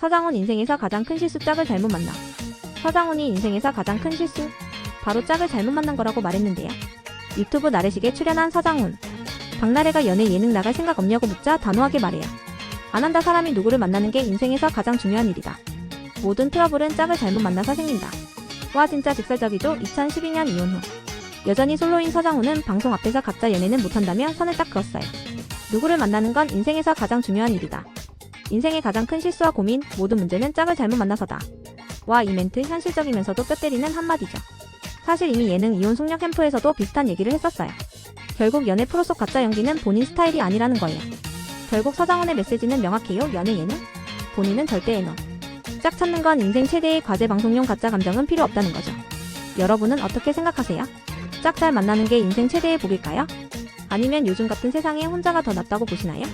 서장훈 인생에서 가장 큰 실수 짝을 잘못 만나. 서장훈이 인생에서 가장 큰 실수? 바로 짝을 잘못 만난 거라고 말했는데요. 유튜브 나래식에 출연한 서장훈. 박나래가 연애 예능 나갈 생각 없냐고 묻자 단호하게 말해요. 안 한다 사람이 누구를 만나는 게 인생에서 가장 중요한 일이다. 모든 트러블은 짝을 잘못 만나서 생긴다. 와 진짜 직설적이죠? 2012년 이혼 후. 여전히 솔로인 서장훈은 방송 앞에서 각자 연애는 못한다며 선을 딱 그었어요. 누구를 만나는 건 인생에서 가장 중요한 일이다. 인생의 가장 큰 실수와 고민, 모든 문제는 짝을 잘못 만나서다. 와, 이 멘트 현실적이면서도 뼈 때리는 한마디죠. 사실 이미 예능 이혼 속녀 캠프에서도 비슷한 얘기를 했었어요. 결국 연애 프로 속 가짜 연기는 본인 스타일이 아니라는 거예요. 결국 서장훈의 메시지는 명확해요. 연애 예능? 본인은 절대 애너. 짝 찾는 건 인생 최대의 과제 방송용 가짜 감정은 필요 없다는 거죠. 여러분은 어떻게 생각하세요? 짝 잘 만나는 게 인생 최대의 복일까요? 아니면 요즘 같은 세상에 혼자가 더 낫다고 보시나요?